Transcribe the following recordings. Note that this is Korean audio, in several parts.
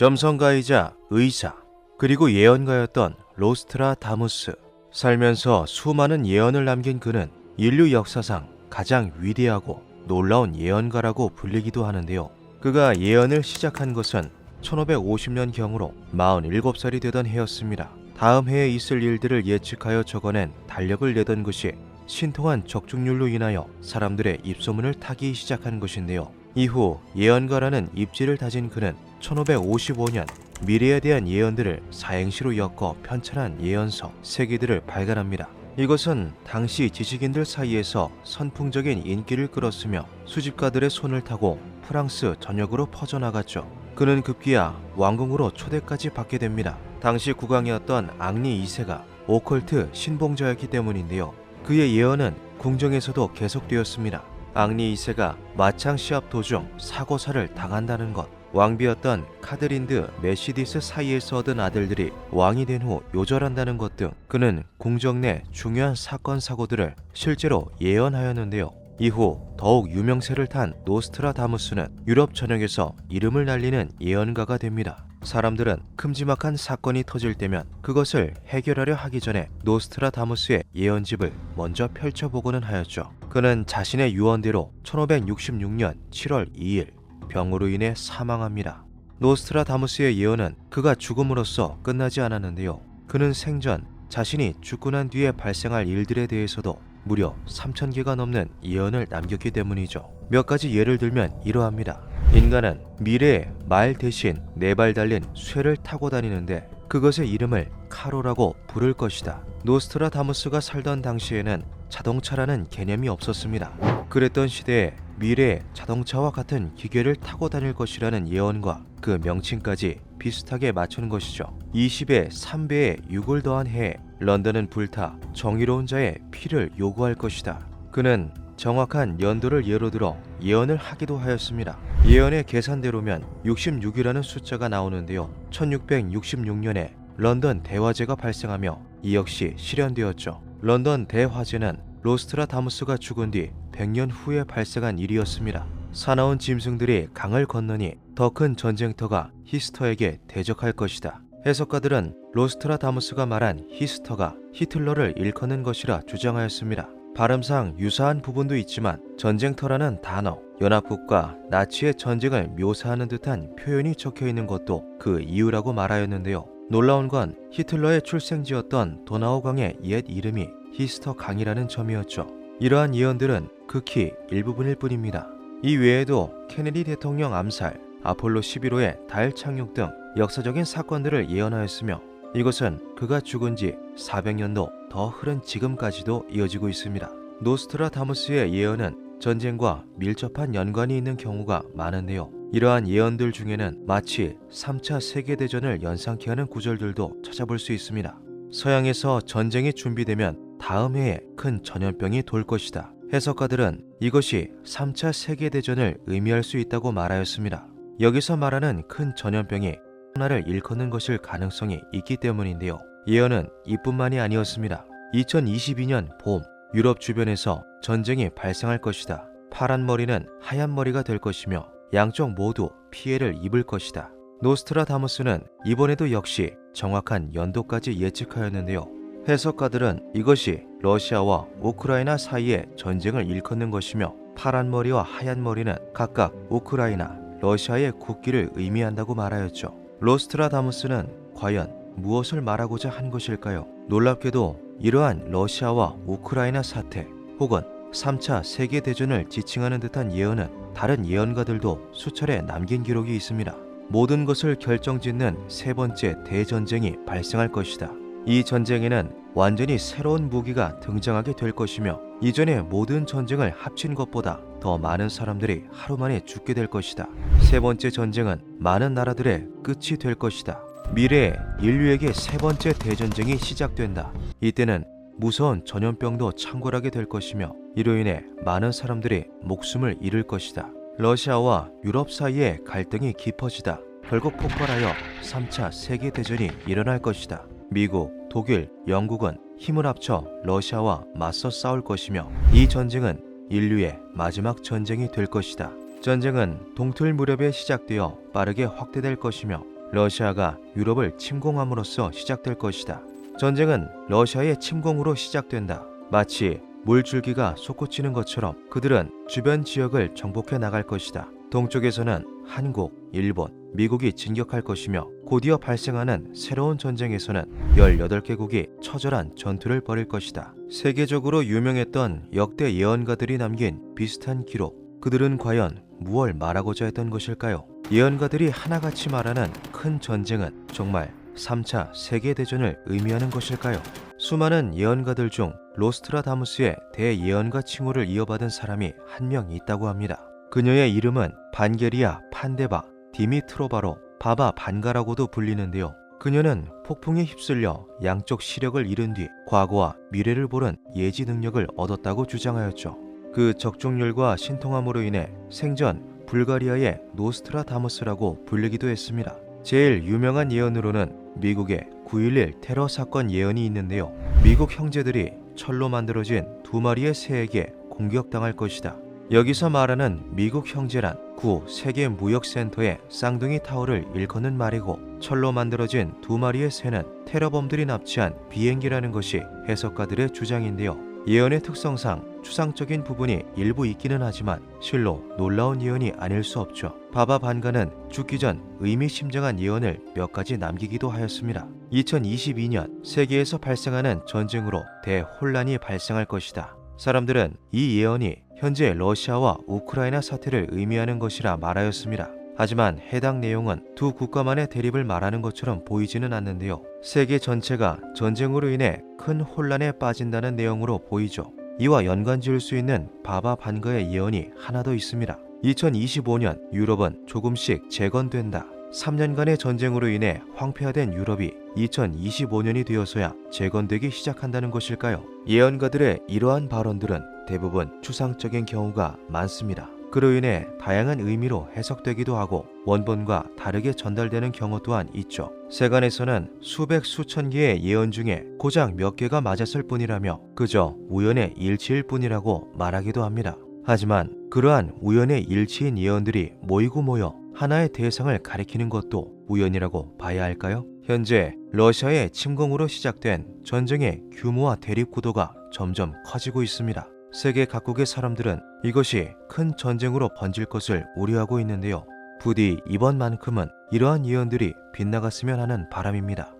점성가이자 의사, 그리고 예언가였던 로스트라 다무스. 살면서 수많은 예언을 남긴 그는 인류 역사상 가장 위대하고 놀라운 예언가라고 불리기도 하는데요. 그가 예언을 시작한 것은 1550년경으로 47살이 되던 해였습니다. 다음 해에 있을 일들을 예측하여 적어낸 달력을 내던 것이 신통한 적중률로 인하여 사람들의 입소문을 타기 시작한 것인데요. 이후 예언가라는 입지를 다진 그는 1555년 미래에 대한 예언들을 사행시로 엮어 편찬한 예언서 세 개들을 발간합니다. 이것은 당시 지식인들 사이에서 선풍적인 인기를 끌었으며 수집가들의 손을 타고 프랑스 전역으로 퍼져나갔죠. 그는 급기야 왕궁으로 초대까지 받게 됩니다. 당시 국왕이었던 앙리 2세가 오컬트 신봉자였기 때문인데요. 그의 예언은 궁정에서도 계속되었습니다. 앙리 2세가 마창 시합 도중 사고사를 당한다는 것, 왕비였던 카드린드 메시디스 사이에서 얻은 아들들이 왕이 된 후 요절한다는 것 등 그는 궁정 내 중요한 사건 사고들을 실제로 예언하였는데요. 이후 더욱 유명세를 탄 노스트라다무스는 유럽 전역에서 이름을 날리는 예언가가 됩니다. 사람들은 큼지막한 사건이 터질 때면 그것을 해결하려 하기 전에 노스트라다무스의 예언집을 먼저 펼쳐보고는 하였죠. 그는 자신의 유언대로 1566년 7월 2일 병으로 인해 사망합니다. 노스트라다무스의 예언은 그가 죽음으로써 끝나지 않았는데요. 그는 생전 자신이 죽고 난 뒤에 발생할 일들에 대해서도 무려 3,000개가 넘는 예언을 남겼기 때문이죠. 몇 가지 예를 들면 이러합니다. 인간은 미래에 말 대신 네 발 달린 쇠를 타고 다니는데 그것의 이름을 카로라고 부를 것이다. 노스트라다무스가 살던 당시에는 자동차라는 개념이 없었습니다. 그랬던 시대에 미래에 자동차와 같은 기계를 타고 다닐 것이라는 예언과 그 명칭까지 비슷하게 맞춘 것이죠. 20의 3배의 6을 더한 해에 런던은 불타 정의로운 자의 피를 요구할 것이다. 그는 정확한 연도를 예로 들어 예언을 하기도 하였습니다. 예언의 계산대로면 66이라는 숫자가 나오는데요. 1666년에 런던 대화재가 발생하며 이 역시 실현되었죠. 런던 대화재는 로스트라다무스가 죽은 뒤 100년 후에 발생한 일이었습니다. 사나운 짐승들이 강을 건너니 더 큰 전쟁터가 히스터에게 대적할 것이다. 해석가들은 로스트라다무스가 말한 히스터가 히틀러를 일컫는 것이라 주장하였습니다. 발음상 유사한 부분도 있지만 전쟁터라는 단어, 연합국과 나치의 전쟁을 묘사하는 듯한 표현이 적혀 있는 것도 그 이유라고 말하였는데요. 놀라운 건 히틀러의 출생지였던 도나우강의 옛 이름이 히스터 강이라는 점이었죠. 이러한 예언들은 극히 일부분일 뿐입니다. 이 외에도 케네디 대통령 암살, 아폴로 11호의 달 착륙 등 역사적인 사건들을 예언하였으며 이것은 그가 죽은 지 400년도 더 흐른 지금까지도 이어지고 있습니다. 노스트라다무스의 예언은 전쟁과 밀접한 연관이 있는 경우가 많은데요. 이러한 예언들 중에는 마치 3차 세계대전을 연상케 하는 구절들도 찾아볼 수 있습니다. 서양에서 전쟁이 준비되면 다음 해에 큰 전염병이 돌 것이다. 해석가들은 이것이 3차 세계대전을 의미할 수 있다고 말하였습니다. 여기서 말하는 큰 전염병이 하나를 일컫는 것일 가능성이 있기 때문인데요. 예언은 이뿐만이 아니었습니다. 2022년 봄, 유럽 주변에서 전쟁이 발생할 것이다. 파란 머리는 하얀 머리가 될 것이며 양쪽 모두 피해를 입을 것이다. 노스트라다무스는 이번에도 역시 정확한 연도까지 예측하였는데요. 해석가들은 이것이 러시아와 우크라이나 사이의 전쟁을 일컫는 것이며 파란 머리와 하얀 머리는 각각 우크라이나, 러시아의 국기를 의미한다고 말하였죠. 로스트라다무스는 과연 무엇을 말하고자 한 것일까요? 놀랍게도 이러한 러시아와 우크라이나 사태 혹은 3차 세계대전을 지칭하는 듯한 예언은 다른 예언가들도 수차례 남긴 기록이 있습니다. 모든 것을 결정짓는 세 번째 대전쟁이 발생할 것이다. 이 전쟁에는 완전히 새로운 무기가 등장하게 될 것이며 이전의 모든 전쟁을 합친 것보다 더 많은 사람들이 하루 만에 죽게 될 것이다. 세 번째 전쟁은 많은 나라들의 끝이 될 것이다. 미래에 인류에게 세 번째 대전쟁이 시작된다. 이때는 무서운 전염병도 창궐하게 될 것이며 이로 인해 많은 사람들이 목숨을 잃을 것이다. 러시아와 유럽 사이의 갈등이 깊어지다. 결국 폭발하여 3차 세계대전이 일어날 것이다. 미국, 독일, 영국은 힘을 합쳐 러시아와 맞서 싸울 것이며 이 전쟁은 인류의 마지막 전쟁이 될 것이다. 전쟁은 동틀 무렵에 시작되어 빠르게 확대될 것이며 러시아가 유럽을 침공함으로써 시작될 것이다. 전쟁은 러시아의 침공으로 시작된다. 마치 물줄기가 솟구치는 것처럼 그들은 주변 지역을 정복해 나갈 것이다. 동쪽에서는 한국, 일본, 미국이 진격할 것이며 곧이어 발생하는 새로운 전쟁에서는 18개국이 처절한 전투를 벌일 것이다. 세계적으로 유명했던 역대 예언가들이 남긴 비슷한 기록. 그들은 과연 무얼 말하고자 했던 것일까요? 예언가들이 하나같이 말하는 큰 전쟁은 정말 3차 세계대전을 의미하는 것일까요? 수많은 예언가들 중 로스트라다무스의 대예언가 칭호를 이어받은 사람이 한 명 있다고 합니다. 그녀의 이름은 반게리아 판데바 디미트로바로 바바 반가라고도 불리는데요. 그녀는 폭풍에 휩쓸려 양쪽 시력을 잃은 뒤 과거와 미래를 보는 예지 능력을 얻었다고 주장하였죠. 그 적중률과 신통함으로 인해 생전 불가리아의 노스트라다무스라고 불리기도 했습니다. 제일 유명한 예언으로는 미국의 9.11 테러 사건 예언이 있는데요. 미국 형제들이 철로 만들어진 두 마리의 새에게 공격당할 것이다. 여기서 말하는 미국 형제란 구 세계 무역센터의 쌍둥이 타워를 일컫는 말이고 철로 만들어진 두 마리의 새는 테러범들이 납치한 비행기라는 것이 해석가들의 주장인데요. 예언의 특성상 추상적인 부분이 일부 있기는 하지만 실로 놀라운 예언이 아닐 수 없죠. 바바 반가는 죽기 전 의미심장한 예언을 몇 가지 남기기도 하였습니다. 2022년 세계에서 발생하는 전쟁으로 대혼란이 발생할 것이다. 사람들은 이 예언이 현재 러시아와 우크라이나 사태를 의미하는 것이라 말하였습니다. 하지만 해당 내용은 두 국가만의 대립을 말하는 것처럼 보이지는 않는데요. 세계 전체가 전쟁으로 인해 큰 혼란에 빠진다는 내용으로 보이죠. 이와 연관 지을 수 있는 바바 반가의 예언이 하나 더 있습니다. 2025년 유럽은 조금씩 재건된다. 3년간의 전쟁으로 인해 황폐화된 유럽이 2025년이 되어서야 재건되기 시작한다는 것일까요? 예언가들의 이러한 발언들은 대부분 추상적인 경우가 많습니다. 그로 인해 다양한 의미로 해석되기도 하고 원본과 다르게 전달되는 경우 또한 있죠. 세간에서는 수백 수천 개의 예언 중에 고작 몇 개가 맞았을 뿐이라며 그저 우연의 일치일 뿐이라고 말하기도 합니다. 하지만 그러한 우연의 일치인 예언들이 모이고 모여 하나의 대상을 가리키는 것도 우연이라고 봐야 할까요? 현재 러시아의 침공으로 시작된 전쟁의 규모와 대립 구도가 점점 커지고 있습니다. 세계 각국의 사람들은 이것이 큰 전쟁으로 번질 것을 우려하고 있는데요. 부디 이번만큼은 이러한 예언들이 빗나갔으면 하는 바람입니다.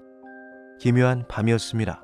기묘한 밤이었습니다.